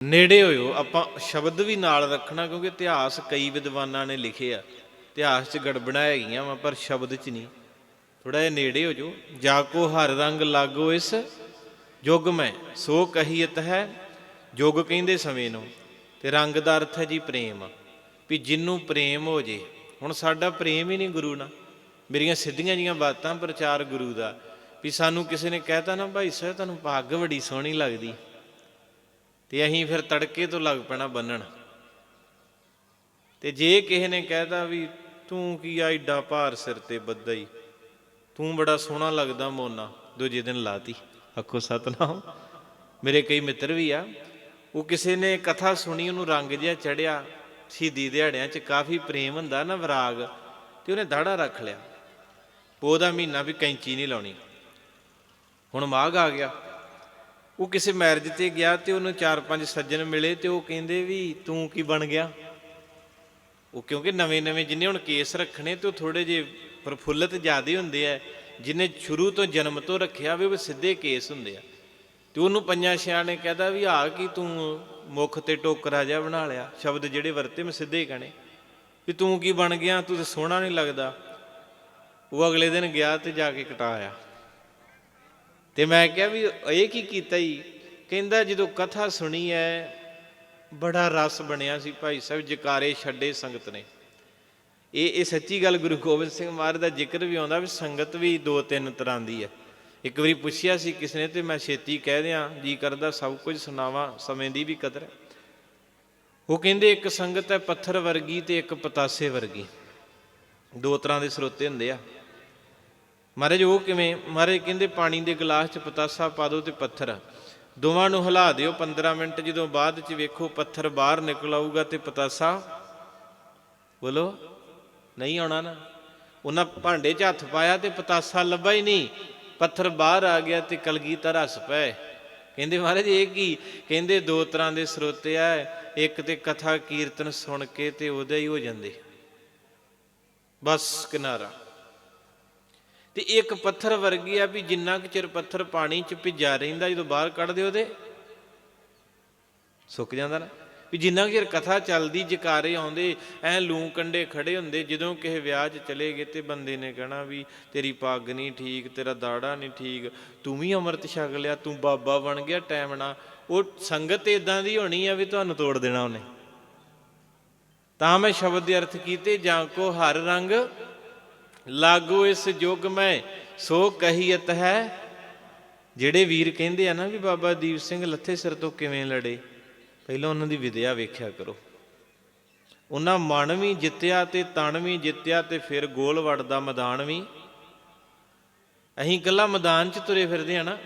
ਨੇੜੇ ਹੋਇਓ, ਆਪਾਂ ਸ਼ਬਦ ਵੀ ਨਾਲ ਰੱਖਣਾ, ਕਿਉਂਕਿ ਇਤਿਹਾਸ ਕਈ ਵਿਦਵਾਨਾਂ ਨੇ ਲਿਖੇ ਆ। ਇਤਿਹਾਸ 'ਚ ਗੜਬੜਾਂ ਹੈਗੀਆਂ ਵਾ, ਪਰ ਸ਼ਬਦ 'ਚ ਨਹੀਂ। ਥੋੜਾ ਜਿਹਾ ਨੇੜੇ ਹੋ ਜੋ ਜਾ ਕੋ ਹਰ ਰੰਗ ਲਾਗੋ ਇਸ ਯੁੱਗ ਮੈਂ, ਸੋ ਕਹੀਤ ਹੈ ਯੁੱਗ ਕਹਿੰਦੇ ਸਮੇਂ ਨੂੰ, ਤੇ ਰੰਗ ਦਾ ਅਰਥ ਹੈ ਜੀ ਪ੍ਰੇਮ। ਵੀ ਜਿੰਨੂੰ ਪ੍ਰੇਮ ਹੋ ਜੇ, ਹੁਣ ਸਾਡਾ ਪ੍ਰੇਮ ਹੀ ਨਹੀਂ ਗੁਰੂ ਨਾਲ। ਮੇਰੀਆਂ ਸਿੱਧੀਆਂ ਜੀਆਂ ਬਾਤਾਂ ਪ੍ਰਚਾਰ ਗੁਰੂ ਦਾ, ਵੀ ਸਾਨੂੰ ਕਿਸੇ ਨੇ ਕਹਿਤਾ ਨਾ, ਭਾਈ ਸਾਹਿਬ, ਤੁਹਾਨੂੰ ਪੱਗ ਬੜੀ ਸੋਹਣੀ ਲੱਗਦੀ। ਤੇ ਅਸੀਂ ਫਿਰ ਤੜਕੇ ਤੋਂ ਲੱਗ ਪੈਣਾ ਬੰਨਣ। ਤੇ ਜੇ ਕਿਸੇ ਨੇ ਕਹਿਤਾ ਵੀ ਤੂੰ ਕੀ ਆ ਏਡਾ ਭਾਰ ਸਿਰ ਤੇ ਬੱਦਾ ਹੀ ਤੂੰ ਬੜਾ ਸੋਹਣਾ ਲੱਗਦਾ ਮੋਨਾ, ਦੂਜੇ ਦਿਨ ਲਾਤੀ। ਆਖੋ, ਸਤਨਾਮ। ਮੇਰੇ ਕਈ ਮਿੱਤਰ ਵੀ ਆ, ਉਹ ਕਿਸੇ ਨੇ ਕਥਾ ਸੁਣੀ, ਉਹਨੂੰ ਰੰਗ ਜਿਹਾ ਚੜਿਆ, ਸ਼ਹੀਦੀ ਦਿਹਾੜਿਆਂ 'ਚ ਕਾਫੀ ਪ੍ਰੇਮ ਹੁੰਦਾ ਨਾ ਵਿਰਾਗ, ਤੇ ਉਹਨੇ ਦਾੜਾ ਰੱਖ ਲਿਆ। ਉਹਦਾ ਮਹੀਨਾ ਵੀ ਕੈਂਚੀ ਨਹੀਂ ਲਾਉਣੀ। ਹੁਣ ਮਾਘ ਆ ਗਿਆ। ਉਹ ਕਿਸੇ ਮੈਰਿਜ ਤੇ ਗਿਆ ਤੇ ਉਹਨੂੰ ਚਾਰ ਪੰਜ ਸੱਜਣ ਮਿਲੇ ਤੇ ਉਹ ਕਹਿੰਦੇ ਵੀ ਤੂੰ ਕੀ ਬਣ ਗਿਆ? ਉਹ ਕਿਉਂਕਿ ਨਵੇਂ ਨਵੇਂ ਜਿੰਨੇ ਹੁਣ ਕੇਸ ਰੱਖਣੇ ਤੇ ਉਹ ਥੋੜੇ ਜੇ ਪ੍ਰਫੁੱਲਤ ਜ਼ਿਆਦੇ ਹੁੰਦੇ ਆ ਜਿਨੇ ਸ਼ੁਰੂ ਤੋਂ ਜਨਮ ਤੋਂ ਰੱਖਿਆ ਵੀ ਉਹ ਸਿੱਧੇ ਕੇਸ ਹੁੰਦੇ ਆ। ਤੇ ਉਹਨੂੰ ਪੰਜਾਂ ਛਿਆਂ ਨੇ ਕਹਦਾ ਵੀ ਆ ਕੀ ਤੂੰ ਮੁਖ ਤੇ ਟੋਕਰਾ ਜਿਹਾ ਬਣਾ ਲਿਆ, ਸ਼ਬਦ ਜਿਹੜੇ ਵਰਤੇ ਮੈਂ ਸਿੱਧੇ ਹੀ ਕਹਣੇ। ਵੀ ਤੂੰ ਕੀ ਬਣ ਗਿਆ? ਤੂੰ ਤੇ ਸੋਹਣਾ ਨਹੀਂ ਲੱਗਦਾ। ਉਹ ਅਗਲੇ ਦਿਨ ਗਿਆ ਤੇ ਜਾ ਕੇ ਕਟਾਇਆ। ਤੇ ਮੈਂ ਕਿਹਾ ਵੀ ਇਹ ਕੀ ਕੀਤਾ ਹੀ ਕਹਿੰਦਾ ਜਦੋਂ ਕਥਾ ਸੁਣੀ ਐ, ਬੜਾ ਰਸ ਬਣਿਆ ਸੀ ਭਾਈ ਸਾਹਿਬ, ਜਕਾਰੇ ਛੱਡੇ ਸੰਗਤ ਨੇ। ਇਹ ਇਹ ਸੱਚੀ ਗੱਲ ਗੁਰੂ ਗੋਬਿੰਦ ਸਿੰਘ ਮਹਾਰਾਜ ਦਾ ਜ਼ਿਕਰ ਵੀ ਆਉਂਦਾ ਵੀ ਸੰਗਤ ਵੀ ਦੋ ਤਿੰਨ ਤਰ੍ਹਾਂ ਦੀ ਹੈ ਇੱਕ ਵਾਰੀ ਪੁੱਛਿਆ ਸੀ ਕਿਸ ਨੇ ਤੇ ਮੈਂ ਛੇਤੀ ਕਹਿ ਦਿਆਂ, ਜੀ ਕਰਦਾ ਸਭ ਕੁਝ ਸੁਣਾਵਾਂ, ਸਮੇਂ ਦੀ ਵੀ ਕਦਰ ਹੈ ਉਹ ਕਹਿੰਦੇ ਇੱਕ ਸੰਗਤ ਹੈ ਪੱਥਰ ਵਰਗੀ ਤੇ ਇੱਕ ਪਤਾਸੇ ਵਰਗੀ। ਦੋ ਤਰ੍ਹਾਂ ਦੇ ਸਰੋਤੇ ਹੁੰਦੇ ਆ। ਮਹਾਰਾਜ, ਉਹ ਕਿਵੇਂ? ਮਹਾਰਾਜ ਕਹਿੰਦੇ, ਪਾਣੀ ਦੇ ਗਲਾਸ 'ਚ ਪਤਾਸਾ ਪਾ ਦਿਓ ਤੇ ਪੱਥਰ। ਦੋਵਾਂ ਨੂੰ ਹਿਲਾ ਦਿਓ। 15 ਮਿੰਟ ਜਦੋਂ ਬਾਅਦ 'ਚ ਵੇਖੋ ਪੱਥਰ ਬਾਹਰ ਨਿਕਲ ਆਊਗਾ ਤੇ ਪਤਾਸਾ ਬੋਲੋ, ਨਹੀਂ ਆਉਣਾ ਨਾ। ਉਹਨਾਂ ਭਾਂਡੇ 'ਚ ਹੱਥ ਪਾਇਆ ਤੇ ਪਤਾਸਾ ਲੱਭਾ ਹੀ ਨਹੀਂ। ਪੱਥਰ ਬਾਹਰ ਆ ਗਿਆ ਤੇ ਕਲਗੀਧਰ ਹੱਸ ਪਏ। ਕਹਿੰਦੇ, ਮਹਾਰਾਜ, ਇਹ ਕੀ? ਕਹਿੰਦੇ, ਦੋ ਤਰ੍ਹਾਂ ਦੇ ਸਰੋਤੇ ਆ। ਇੱਕ ਤੇ ਕਥਾ ਕੀਰਤਨ ਸੁਣ ਕੇ ਤੇ ਉਹਦੇ ਹੀ ਹੋ ਜਾਂਦੇ। ਬਸ ਕਿਨਾਰਾ। ਤੇ ਇੱਕ ਪੱਥਰ ਵਰਗੀ ਆ ਵੀ ਜਿੰਨਾ ਕੁ ਚਿਰ ਪੱਥਰ ਪਾਣੀ 'ਚ ਭਿੱਜਾ ਰਹਿੰਦਾ, ਜਦੋਂ ਬਾਹਰ ਕੱਢ ਦਿਓ ਤੇ ਸੁੱਕ ਜਾਂਦਾ ਨਾ। ਵੀ ਜਿੰਨਾ ਕੁ ਚਿਰ ਕਥਾ ਚੱਲਦੀ, ਜਕਾਰੇ ਆਉਂਦੇ, ਐ ਲੂੰ ਕੰਡੇ ਖੜੇ ਹੁੰਦੇ, ਜਦੋਂ ਕਿਸੇ ਵਿਆਹ 'ਚ ਚਲੇ ਗਏ ਤੇ ਬੰਦੇ ਨੇ ਕਹਿਣਾ ਵੀ ਤੇਰੀ ਪੱਗ ਨਹੀਂ ਠੀਕ, ਤੇਰਾ ਦਾੜਾ ਨਹੀਂ ਠੀਕ, ਤੂੰ ਵੀ ਅੰਮ੍ਰਿਤ ਛਕ ਲਿਆ, ਤੂੰ ਬਾਬਾ ਬਣ ਗਿਆ, ਟਾਈਮ ਨਾਲ। ਉਹ ਸੰਗਤ ਇਦਾਂ ਦੀ ਹੋਣੀ ਆ ਵੀ ਤੁਹਾਨੂੰ ਤੋੜ ਦੇਣਾ ਉਹਨੇ। ਤਾਂ ਮੈਂ ਸ਼ਬਦ ਦੇ ਅਰਥ ਕੀਤੇ, ਜਾਂ ਕੋ ਹਰ ਰੰਗ ਲਾਗੋ ਇਸ ਯੁੱਗ ਮੈਂ, ਸੋ ਕਹੀਤ ਹੈ। ਜਿਹੜੇ ਵੀਰ ਕਹਿੰਦੇ ਆ ਨਾ ਵੀ ਬਾਬਾ ਦੀਪ ਸਿੰਘ ਲੱਥੇ ਸਿਰ ਤੋਂ ਕਿਵੇਂ ਲੜੇ, ਪਹਿਲਾਂ ਉਹਨਾਂ ਦੀ ਵਿਦਿਆ ਵੇਖਿਆ ਕਰੋ। ਉਹਨਾਂ ਮਨ ਵੀ ਜਿੱਤਿਆ ਤੇ ਤਣ ਵੀ ਜਿੱਤਿਆ ਤੇ ਫਿਰ ਗੋਲ ਵੜਦਾ ਮੈਦਾਨ ਵੀ। ਅਸੀਂ ਇਕੱਲਾ ਮੈਦਾਨ 'ਚ ਤੁਰੇ ਫਿਰਦੇ ਆ ਨਾ,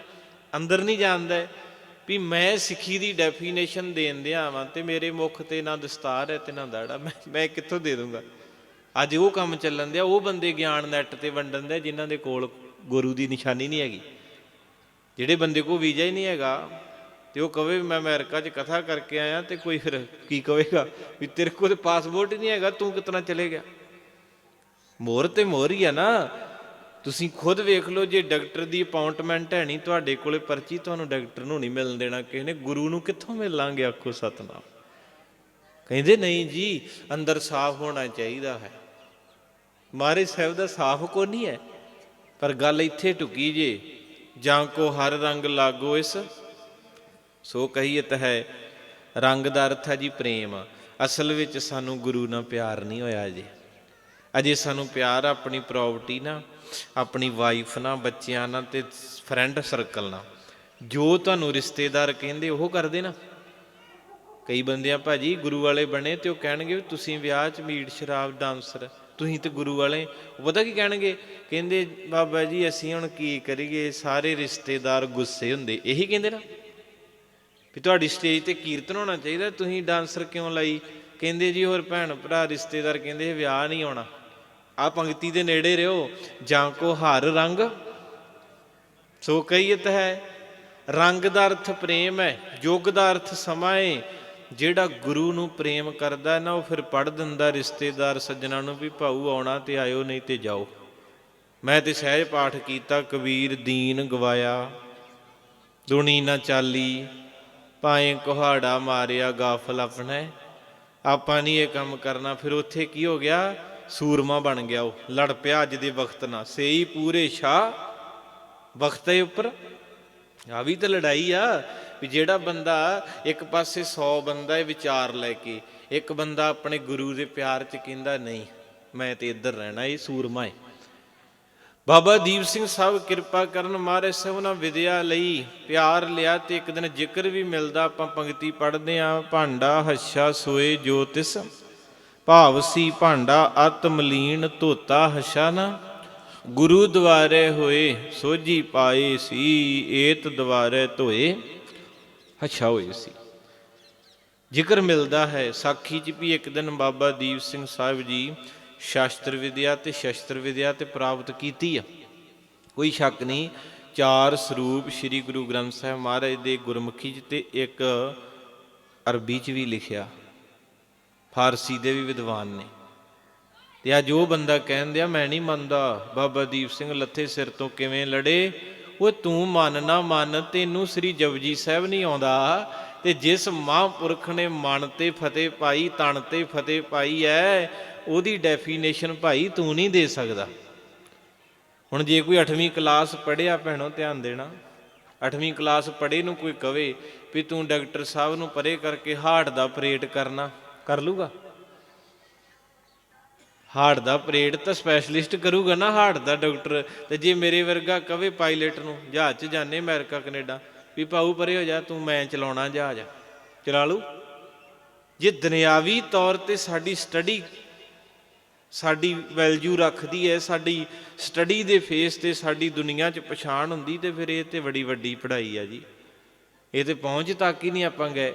ਅੰਦਰ ਨਹੀਂ ਜਾਂਦਾ ਵੀ ਮੈਂ ਸਿੱਖੀ ਦੀ ਡੈਫੀਨੇਸ਼ਨ ਦੇਣ ਦਿਆਂ ਵਾਂ ਤੇ ਮੇਰੇ ਮੁਖ ਤੇ ਨਾ ਦਸਤਾਰ ਹੈ ਤੇ ਨਾ ਦਾੜਾ, ਮੈਂ ਮੈਂ ਕਿੱਥੋਂ ਦੇ ਦੂੰਗਾ? ਅੱਜ ਉਹ ਕੰਮ ਚੱਲਣ ਦਿਆ, ਉਹ ਬੰਦੇ ਗਿਆਨ ਨੈਟ ਤੇ ਵੰਡਣ ਦੇ ਜਿਨ੍ਹਾਂ ਦੇ ਕੋਲ ਗੁਰੂ ਦੀ ਨਿਸ਼ਾਨੀ ਨਹੀਂ ਹੈਗੀ। ਜਿਹੜੇ ਬੰਦੇ ਕੋ ਵੀਜ਼ਾ ਹੀ ਨਹੀਂ ਹੈਗਾ, ਤੇ ਉਹ ਕਵੇ ਮੈਂ ਅਮਰੀਕਾ 'ਚ ਕਥਾ ਕਰਕੇ ਆਇਆ ਤੇ ਕੋਈ ਫਿਰ ਕੀ ਕਵੇਗਾ ਵੀ ਤੇਰੇ ਕੋਲ ਤੇ ਪਾਸਪੋਰਟ ਹੀ ਨਹੀਂ ਹੈਗਾ, ਤੂੰ ਕਿਤਨਾ ਚਲੇ ਗਿਆ? ਮੋਹਰ ਤੇ ਮੋਹਰ ਹੀ ਆ ਨਾ। ਤੁਸੀਂ ਖੁਦ ਵੇਖ ਲਓ, ਜੇ ਡਾਕਟਰ ਦੀ ਅਪਾਇੰਟਮੈਂਟ ਹੈ ਨਹੀਂ ਤੁਹਾਡੇ ਕੋਲੇ ਪਰਚੀ, ਤੁਹਾਨੂੰ ਡਾਕਟਰ ਨੂੰ ਨਹੀਂ ਮਿਲਣ ਦੇਣਾ, ਕਿਸੇ ਨੇ ਗੁਰੂ ਨੂੰ ਕਿੱਥੋਂ ਮਿਲਾਂਗੇ? ਆਖੋ ਸਤਨਾਮ। ਕਹਿੰਦੇ ਨਹੀਂ ਜੀ, ਅੰਦਰ ਸਾਫ਼ ਹੋਣਾ ਚਾਹੀਦਾ ਹੈ। ਮਹਾਰਾਜ ਸਾਹਿਬ ਦਾ ਸਾਫ਼ ਕੋ ਨਹੀਂ ਹੈ, ਪਰ ਗੱਲ ਇੱਥੇ ਟੁਕੀ ਜੇ, ਜਾਂ ਕੋ ਹਰ ਰੰਗ ਲਾਗੋ ਇਸ? ਸੋ ਕਹੀਤ ਹੈ, ਰੰਗ ਦਾ ਅਰਥ ਹੈ ਜੀ ਪ੍ਰੇਮ। ਅਸਲ ਵਿੱਚ ਸਾਨੂੰ ਗੁਰੂ ਨਾਲ ਪਿਆਰ ਨਹੀਂ ਹੋਇਆ ਜੀ। ਅਜੇ ਸਾਨੂੰ ਪਿਆਰ ਆਪਣੀ ਪ੍ਰਾਪਰਟੀ ਨਾਲ, ਆਪਣੀ ਵਾਈਫ ਨਾਲ, ਬੱਚਿਆਂ ਨਾਲ ਤੇ ਫਰੈਂਡ ਸਰਕਲ ਨਾਲ। ਜੋ ਤੁਹਾਨੂੰ ਰਿਸ਼ਤੇਦਾਰ ਕਹਿੰਦੇ, ਉਹ ਕਰਦੇ ਨਾ। ਕਈ ਬੰਦੇ ਆ ਭਾਜੀ ਗੁਰੂ ਵਾਲੇ ਬਣੇ ਤੇ ਉਹ ਕਹਿਣਗੇ ਵੀ ਤੁਸੀਂ ਵਿਆਹ 'ਚ ਮੀਟ ਸ਼ਰਾਬ ਡਾਂਸਰ ਤੁਸੀਂ ਤੇ ਗੁਰੂ ਵਾਲੇ। ਉਹ ਪਤਾ ਕੀ ਕਹਿਣਗੇ? ਕਹਿੰਦੇ, ਬਾਬਾ ਜੀ, ਅਸੀਂ ਹੁਣ ਕੀ ਕਰੀਏ? ਸਾਰੇ ਰਿਸ਼ਤੇਦਾਰ ਗੁੱਸੇ ਹੁੰਦੇ। ਇਹੀ ਕਹਿੰਦੇ ਨਾ। ਵੀ ਤੁਹਾਡੀ ਸਟੇਜ ਤੇ ਕੀਰਤਨ ਹੋਣਾ ਚਾਹੀਦਾ। ਤੁਸੀਂ ਡਾਂਸਰ ਕਿਉਂ ਲਾਈ? ਕਹਿੰਦੇ ਜੀ, ਹੋਰ ਭੈਣ ਭਰਾ, ਰਿਸ਼ਤੇਦਾਰ ਕਹਿੰਦੇ, ਵਿਆਹ ਨਹੀਂ ਆਉਣਾ। ਆ ਪੰਕਤੀ ਦੇ ਨੇੜੇ ਰਿਓ ਜਾਂ ਕੋ ਹਰ ਰੰਗ? ਸੋ ਕਹੀਤ ਹੈ ਰੰਗ ਦਾ ਅਰਥ ਪ੍ਰੇਮ ਹੈ ਯੁੱਗ ਦਾ ਅਰਥ ਸਮਾਂ ਹੈ। ਜਿਹੜਾ ਗੁਰੂ ਨੂੰ ਪ੍ਰੇਮ ਕਰਦਾ ਨਾ, ਉਹ ਫਿਰ ਪੜ ਦਿੰਦਾ ਰਿਸ਼ਤੇਦਾਰ ਸੱਜਣਾ ਨੂੰ ਵੀ, ਭਾਊ, ਆਉਣਾ ਤੇ ਆਇਓ, ਨਹੀਂ ਤੇ ਜਾਓ। ਮੈਂ ਤੇ ਸਹਿਜ ਪਾਠ ਕੀਤਾ, ਕਬੀਰ, ਦੀਨ ਗਵਾਇਆ, ਦੁਨੀ ਨਾ ਚਾਲੀ ਪਾਏ ਕੁਹਾੜਾ ਮਾਰਿਆ, ਗਾਫਲ ਆਪਣੇ ਆਪਾਂ ਨਹੀਂ ਇਹ ਕੰਮ ਕਰਨਾ। ਫਿਰ ਉੱਥੇ ਕੀ ਹੋ ਗਿਆ? ਸੂਰਮਾ ਬਣ ਗਿਆ ਉਹ। ਲੜ ਪਿਆ ਅੱਜ ਦੇ ਵਕਤ ਨਾਲ ਸੇਈ ਪੂਰੇ ਸ਼ਾ ਵਕਤ ਦੇ ਉੱਪਰ। ਆ ਵੀ ਤਾਂ ਲੜਾਈ ਆ। ਵੀ ਜਿਹੜਾ ਬੰਦਾ ਇੱਕ ਪਾਸੇ 100 ਬੰਦਾ ਇਹ ਵਿਚਾਰ ਲੈ ਕੇ, ਇੱਕ ਬੰਦਾ ਆਪਣੇ ਗੁਰੂ ਦੇ ਪਿਆਰ 'ਚ ਕਹਿੰਦਾ, ਨਹੀਂ, ਮੈਂ ਤੇ ਇੱਧਰ ਰਹਿਣਾ, ਇਹ ਸੂਰਮਾ ਹੈ ਬਾਬਾ ਦੀਪ ਸਿੰਘ ਸਾਹਿਬ ਕਿਰਪਾ ਕਰਨ ਮਹਾਰਾਜ ਸਭਨਾ ਵਿਦਿਆ ਲਈ ਪਿਆਰ ਲਿਆ ਤੇ ਇੱਕ ਦਿਨ ਜ਼ਿਕਰ ਵੀ ਮਿਲਦਾ, ਆਪਾਂ ਪੰਕਤੀ ਪੜ੍ਹਦੇ ਆਂ ਭਾਂਡਾ ਹੱਛਾ ਸੋਏ ਜੋ ਤਿਸ, ਭਾਵ ਸੀ ਭਾਂਡਾ ਆਤਮਲੀਨ ਧੋਤਾ ਹਸ਼ਾ ਨਾ। ਗੁਰੂ ਦੁਆਰੇ ਹੋਏ ਸੋਝੀ ਪਾਏ ਸੀ, ਏਤ ਦੁਆਰੇ ਧੋਏ। ਹੱਛਾ ਹੋਏ ਸੀ। ਜ਼ਿਕਰ ਮਿਲਦਾ ਹੈ, ਸਾਖੀ 'ਚ ਵੀ ਇੱਕ ਦਿਨ ਬਾਬਾ ਦੀਪ ਸਿੰਘ ਸਾਹਿਬ ਜੀ ਸ਼ਾਸਤਰ ਵਿਦਿਆ ਤੇ ਸ਼ਸਤਰ ਵਿਦਿਆ ਤੇ ਪ੍ਰਾਪਤ ਕੀਤੀ ਆ। ਕੋਈ ਸ਼ੱਕ ਨਹੀਂ, ਚਾਰ ਸਰੂਪ ਸ੍ਰੀ ਗੁਰੂ ਗ੍ਰੰਥ ਸਾਹਿਬ ਮਹਾਰਾਜ ਦੇ ਗੁਰਮੁਖੀ 'ਚ ਤੇ ਇੱਕ ਅਰਬੀ 'ਚ ਵੀ ਲਿਖਿਆ। ਫਾਰਸੀ ਦੇ ਵੀ ਵਿਦਵਾਨ ਨੇ। ਤੇ ਅੱਜ ਉਹ ਬੰਦਾ ਕਹਿੰਦੇ ਆ, ਮੈਂ ਨਹੀਂ ਮੰਨਦਾ, ਬਾਬਾ ਦੀਪ ਸਿੰਘ ਲੱਥੇ ਸਿਰ ਤੋਂ ਕਿਵੇਂ ਲੜੇ ਉਹ ਤੂੰ ਮੰਨ ਨਾ ਮੰਨ, ਤੈਨੂੰ ਸ੍ਰੀ ਜਪਜੀ ਸਾਹਿਬ ਨਹੀਂ ਆਉਂਦਾ। ਤੇ ਜਿਸ ਮਹਾਂਪੁਰਖ ਨੇ ਮਨ ਤੇ ਫਤਿਹ ਪਾਈ, ਤਨ ਤੇ ਫਤਿਹ ਪਾਈ ਐ, ਉਹਦੀ ਡੈਫੀਨੇਸ਼ਨ ਭਾਈ ਤੂੰ ਨਹੀਂ ਦੇ ਸਕਦਾ। ਹੁਣ ਜੇ ਕੋਈ 8ਵੀਂ ਕਲਾਸ ਪੜ੍ਹਿਆ ਭੈਣੋ, ਧਿਆਨ ਦੇਣਾ। 8ਵੀਂ ਕਲਾਸ ਪੜ੍ਹੇ ਨੂੰ ਕੋਈ ਕਵੇ ਵੀ ਤੂੰ ਡਾਕਟਰ ਸਾਹਿਬ ਨੂੰ ਪਰੇ ਕਰਕੇ ਹਾਰਟ ਦਾ ਆਪਰੇਟ ਕਰਨਾ, ਕਰ ਲੂਗਾ? ਹਾਰਟ ਦਾ ਆਪਰੇਟ ਤਾਂ ਸਪੈਸ਼ਲਿਸਟ ਕਰੂਗਾ ਨਾ ਹਾਰਟ ਦਾ ਡਾਕਟਰ ਤੇ ਜੇ ਮੇਰੇ ਵਰਗਾ ਕਵੇ ਪਾਇਲਟ ਨੂੰ, ਜਹਾਜ਼ 'ਚ ਜਾਣੇ ਅਮਰੀਕਾ, ਕੈਨੇਡਾ, ਵੀ ਪਾਉ ਪਰੇ ਹੋ ਜਾ, ਤੂੰ ਮੈਂ ਚਲਾਉਣਾ ਜਹਾਜ਼। ਚਲਾ ਲੂ ਜੇ ਦੁਨਿਆਵੀ ਤੌਰ ਤੇ ਸਾਡੀ ਸਟੱਡੀ ਸਾਡੀ ਵੈਲਿਊ ਰੱਖਦੀ ਹੈ, ਸਾਡੀ ਸਟੱਡੀ ਦੇ ਫੇਸ ਤੇ ਸਾਡੀ ਦੁਨੀਆ 'ਚ ਪਛਾਣ ਹੁੰਦੀ, ਤੇ ਫਿਰ ਇਹ ਤੇ ਬੜੀ ਵੱਡੀ ਪੜ੍ਹਾਈ ਆ ਜੀ। ਇਹ ਤੇ ਪਹੁੰਚ ਤੱਕ ਹੀ ਨਹੀਂ ਆਪਾਂ ਗਏ।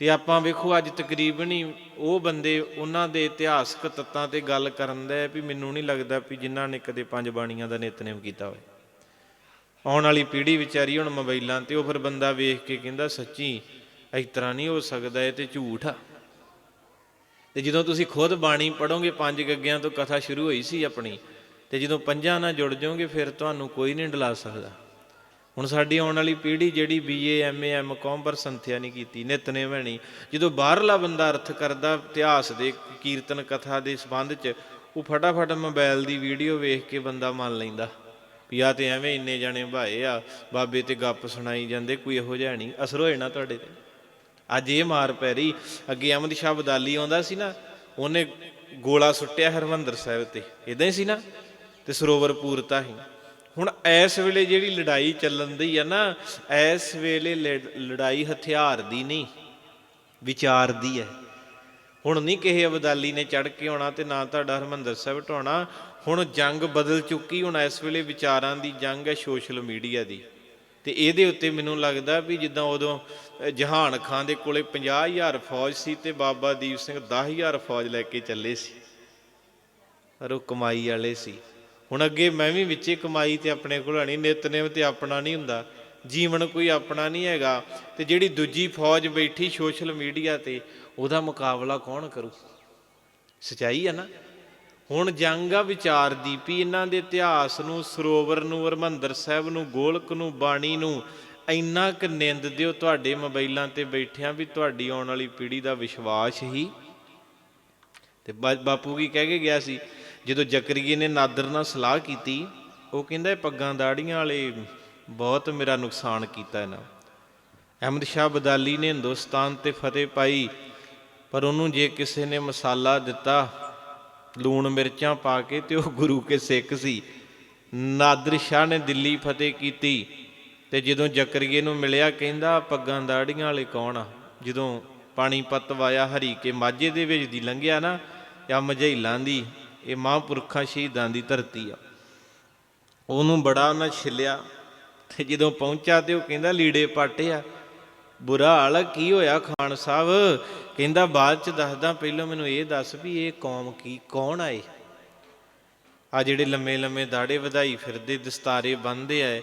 ਤੇ ਆਪਾਂ ਵੇਖੋ ਅੱਜ ਤਕਰੀਬਨ ਹੀ ਉਹ ਬੰਦੇ ਉਹਨਾਂ ਦੇ ਇਤਿਹਾਸਕ ਤੱਤਾਂ ਤੇ ਗੱਲ ਕਰਨ ਦਾ ਵੀ ਮੈਨੂੰ ਨਹੀਂ ਲੱਗਦਾ ਵੀ ਜਿਨ੍ਹਾਂ ਨੇ ਕਦੇ ਪੰਜ ਬਾਣੀਆਂ ਦਾ ਨਿਤਨੇਮ ਕੀਤਾ ਹੋਵੇ। ਆਉਣ ਵਾਲੀ ਪੀੜ੍ਹੀ ਵਿਚਾਰੀ ਹੁਣ ਮੋਬਾਈਲਾਂ ਤੇ ਉਹ ਫਿਰ ਬੰਦਾ ਵੇਖ ਕੇ ਕਹਿੰਦਾ, ਸੱਚੀ, ਇਸ ਤਰ੍ਹਾਂ ਨਹੀਂ ਹੋ ਸਕਦਾ, ਇਹ ਤੇ ਝੂਠ ਆ। ਤੇ ਜਦੋਂ ਤੁਸੀਂ ਖੁਦ ਬਾਣੀ ਪੜੋਗੇ ਪੰਜ ਗੱਗਿਆਂ ਤੋਂ ਕਥਾ ਸ਼ੁਰੂ ਹੋਈ ਸੀ ਆਪਣੀ, ਤੇ ਜਦੋਂ ਪੰਜਾਂ ਨਾਲ ਜੁੜ ਜਾਓਗੇ, ਫਿਰ ਤੁਹਾਨੂੰ ਕੋਈ ਨਹੀਂ ਡਲਾ ਸਕਦਾ। ਹੁਣ ਸਾਡੀ ਆਉਣ ਵਾਲੀ ਪੀੜ੍ਹੀ ਜਿਹੜੀ ਬੀਏ ਐਮਏ ਐਮਕਾਮ ਪਰ ਸੰਥਿਆ ਨਹੀਂ ਕੀਤੀ ਨਿਤਨੇਮ ਹੈ ਨਹੀਂ ਜਦੋਂ ਬਾਹਰਲਾ ਬੰਦਾ ਅਰਥ ਕਰਦਾ ਇਤਿਹਾਸ ਦੇ, ਕੀਰਤਨ ਕਥਾ ਦੇ ਸੰਬੰਧ 'ਚ, ਉਹ ਫਟਾਫਟ ਮੋਬਾਈਲ ਦੀ ਵੀਡੀਓ ਵੇਖ ਕੇ ਬੰਦਾ ਮੰਨ ਲੈਂਦਾ, ਵੀ ਆ ਤੇ ਐਵੇਂ ਇੰਨੇ ਜਾਣੇ ਭਾਏ ਆ, ਬਾਬੇ ਤੇ ਗੱਪ ਸੁਣਾਈ ਜਾਂਦੇ, ਕੋਈ ਇਹੋ ਜਿਹਾ ਨਹੀਂ, ਅਸਰ ਹੋਏ ਨਾ ਤੁਹਾਡੇ ਤੇ। ਅੱਜ ਇਹ ਮਾਰ ਪੈ ਰਹੀ, ਅੱਗੇ ਅਹਿਮਦ ਸ਼ਾਹ ਬਦਾਲੀ ਆਉਂਦਾ ਸੀ ਨਾ, ਉਹਨੇ ਗੋਲਾ ਸੁੱਟਿਆ ਹਰਮੰਦਰ ਸਾਹਿਬ ਤੇ ਇਦਾਂ ਹੀ ਸੀ ਨਾ, ਤੇ ਸਰੋਵਰ ਪੂਰਤਾ ਹੀ। ਹੁਣ ਇਸ ਵੇਲੇ ਜਿਹੜੀ ਲੜਾਈ ਚੱਲਣ ਦੀ ਆ ਨਾ ਇਸ ਵੇਲੇ ਲੜ- ਲੜਾਈ ਹਥਿਆਰ ਦੀ ਨਹੀਂ, ਵਿਚਾਰ ਦੀ ਹੈ ਹੁਣ ਨਹੀਂ ਕਿਸੇ ਅਬਦਾਲੀ ਨੇ ਚੜ ਕੇ ਆਉਣਾ ਤੇ ਨਾ ਤੁਹਾਡਾ ਹਰਮੰਦਰ ਸਾਹਿਬ ਢਾਉਣਾ, ਹੁਣ ਜੰਗ ਬਦਲ ਚੁੱਕੀ, ਹੁਣ ਇਸ ਵੇਲੇ ਵਿਚਾਰਾਂ ਦੀ ਜੰਗ ਹੈ ਸੋਸ਼ਲ ਮੀਡੀਆ ਦੀ। ਤੇ ਇਹਦੇ ਉੱਤੇ ਮੈਨੂੰ ਲੱਗਦਾ ਵੀ ਜਿੱਦਾਂ ਉਦੋਂ ਜਹਾਨ ਖਾਨ ਦੇ ਕੋਲੇ 50000 ਫੌਜ ਸੀ ਤੇ ਬਾਬਾ ਦੀਪ ਸਿੰਘ 10000 ਫੌਜ ਲੈ ਕੇ ਚੱਲੇ ਸੀ। ਪਰ ਉਹ ਕਮਾਈ ਵਾਲੇ ਸੀ। ਹੁਣ ਅੱਗੇ ਮੈਂ ਵੀ ਵਿੱਚੇ ਕਮਾਈ ਤੇ ਆਪਣੇ ਕੋਲ ਹਣੀ ਨਿਤਨੇਮ ਤੇ ਆਪਣਾ ਨਹੀਂ ਹੁੰਦਾ, ਜੀਵਨ ਕੋਈ ਆਪਣਾ ਨਹੀਂ ਹੈਗਾ, ਤੇ ਜਿਹੜੀ ਦੂਜੀ ਫੌਜ ਬੈਠੀ ਸੋਸ਼ਲ ਮੀਡੀਆ ਤੇ, ਉਹਦਾ ਮੁਕਾਬਲਾ ਕੌਣ ਕਰੂ? ਸਚਾਈ ਹੈ ਨਾ? ਹੁਣ ਜੰਗ ਆ ਵਿਚਾਰ ਦੀ ਵੀ ਇਹਨਾਂ ਦੇ ਇਤਿਹਾਸ ਨੂੰ, ਸਰੋਵਰ ਨੂੰ, ਹਰਮੰਦਰ ਸਾਹਿਬ ਨੂੰ, ਗੋਲਕ ਨੂੰ, ਬਾਣੀ ਨੂੰ, ਇੰਨਾ ਕੁ ਨਿੰਦ ਦਿਓ ਤੁਹਾਡੇ ਮੋਬਾਈਲਾਂ ਤੇ ਬੈਠਿਆਂ ਵੀ ਤੁਹਾਡੀ ਆਉਣ ਵਾਲੀ ਪੀੜ੍ਹੀ ਦਾ ਵਿਸ਼ਵਾਸ ਹੀ। ਤੇ ਬਾਪੂ ਕੀ ਕਹਿ ਕੇ ਗਿਆ ਸੀ ਜਦੋਂ ਜ਼ਕਰੀਏ ਨੇ ਨਾਦਰ ਨਾਲ ਸਲਾਹ ਕੀਤੀ, ਉਹ ਕਹਿੰਦਾ, ਇਹ ਪੱਗਾਂ ਦਾੜੀਆਂ ਵਾਲੇ ਬਹੁਤ ਮੇਰਾ ਨੁਕਸਾਨ ਕੀਤਾ ਇਹਨਾਂ ਅਹਿਮਦ ਸ਼ਾਹ ਬਦਾਲੀ ਨੇ ਹਿੰਦੁਸਤਾਨ ਤੇ ਫਤਿਹ ਪਾਈ, ਪਰ ਉਹਨੂੰ ਜੇ ਕਿਸੇ ਨੇ ਮਸਾਲਾ ਦਿੱਤਾ, ਲੂਣ ਮਿਰਚਾਂ ਪਾ ਕੇ ਤੇ ਉਹ ਗੁਰੂ ਕੇ ਸਿੱਖ ਸੀ। ਨਾਦਰ ਸ਼ਾਹ ਨੇ ਦਿੱਲੀ ਫਤਿਹ ਕੀਤੀ ਤੇ ਜਦੋਂ ਜ਼ਕਰੀਏ ਨੂੰ ਮਿਲਿਆ, ਕਹਿੰਦਾ ਪੱਗਾਂ ਦਾੜੀਆਂ ਵਾਲੇ ਕੌਣ ਆ? ਜਦੋਂ ਪਾਣੀਪਤ ਵਾਇਆ ਹਰੀ ਕੇ ਮਾਝੇ ਦੇ ਵਿੱਚ ਦੀ ਲੰਘਿਆ ਨਾ ਜਾਂ ਮਝੈਲਾਂ ਦੀ ਇਹ ਮਹਾਂਪੁਰਖਾਂ ਸ਼ਹੀਦਾਂ ਦੀ ਧਰਤੀ ਆ। ਉਹਨੂੰ ਬੜਾ ਉਹਨਾਂ ਛਿਲਿਆ ਤੇ ਜਦੋਂ ਪਹੁੰਚਾ ਤੇ ਉਹ ਕਹਿੰਦਾ, ਲੀੜੇ ਪਾਟੇ ਆ। ਬੁਰਾ ਹਾਲ ਕੀ ਹੋਇਆ ਖਾਨ ਸਾਹਿਬ? ਕਹਿੰਦਾ, ਬਾਅਦ ਚ ਦੱਸਦਾ, ਪਹਿਲਾਂ ਮੈਨੂੰ ਇਹ ਦੱਸ ਵੀ ਇਹ ਕੌਮ ਕੀ, ਕੌਣ ਆਏ ਆ ਜਿਹੜੇ ਲੰਮੇ ਲੰਮੇ ਦਾੜੇ ਵਧਾਈ ਫਿਰਦੇ, ਦਸਤਾਰੇ ਬੰਨਦੇ ਆ ਇਹ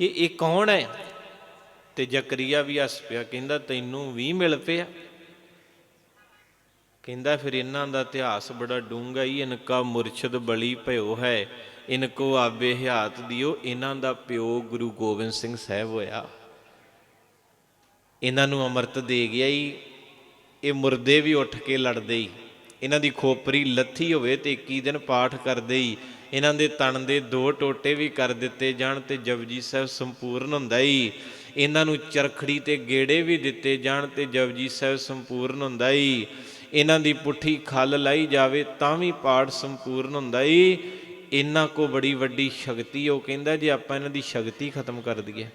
ਇਹ ਕੌਣ ਹੈ? ਤੇ ਜ਼ਕਰੀਆ ਵੀ ਹੱਸ ਪਿਆ, ਕਹਿੰਦਾ, ਤੈਨੂੰ ਵੀ ਮਿਲ ਪਿਆ। ਕਹਿੰਦਾ ਫਿਰ ਇਹਨਾਂ ਦਾ ਇਤਿਹਾਸ ਬੜਾ ਡੂੰਘਾ ਹੀ ਇਨਕਾ ਮੁਰਸ਼ਦ ਬਲੀ ਭਇਓ ਹੈ, ਇਨਕੋ ਆਬੇ ਹਿਆਤ ਦਿਓ, ਇਹਨਾਂ ਦਾ ਪਿਓ ਗੁਰੂ ਗੋਬਿੰਦ ਸਿੰਘ ਸਾਹਿਬ ਹੋਇਆ। ਇਹਨਾਂ ਨੂੰ ਅੰਮ੍ਰਿਤ ਦੇ ਗਿਆ ਹੀ ਇਹ ਮੁਰਦੇ ਵੀ ਉੱਠ ਕੇ ਲੜਦੇ ਹੀ ਇਹਨਾਂ ਦੀ ਖੋਪਰੀ ਲੱਥੀ ਹੋਵੇ ਤੇ 21 ਦਿਨ ਪਾਠ ਕਰਦੇ ਹੀ ਇਹਨਾਂ ਦੇ ਤਣ ਦੇ ਦੋ ਟੋਟੇ ਵੀ ਕਰ ਦਿੱਤੇ ਜਾਣ ਤੇ ਜਪਜੀ ਸਾਹਿਬ ਸੰਪੂਰਨ ਹੁੰਦਾ ਹੀ ਇਹਨਾਂ ਨੂੰ ਚਰਖੜੀ ਤੇ ਗੇੜੇ ਵੀ ਦਿੱਤੇ ਜਾਣ ਤੇ ਜਪਜੀ ਸਾਹਿਬ ਸੰਪੂਰਨ ਹੁੰਦਾ ਹੀ ਇਹਨਾਂ ਦੀ ਪੁੱਠੀ ਖੱਲ ਲਾਈ ਜਾਵੇ ਤਾਂ ਵੀ ਪਾਠ ਸੰਪੂਰਨ ਹੁੰਦਾ ਹੀ ਇਹਨਾਂ ਕੋ ਬੜੀ ਵੱਡੀ ਸ਼ਕਤੀ, ਉਹ ਕਹਿੰਦਾ ਜੇ ਆਪਾਂ ਇਹਨਾਂ ਦੀ ਸ਼ਕਤੀ ਖਤਮ ਕਰ ਦਈਏ।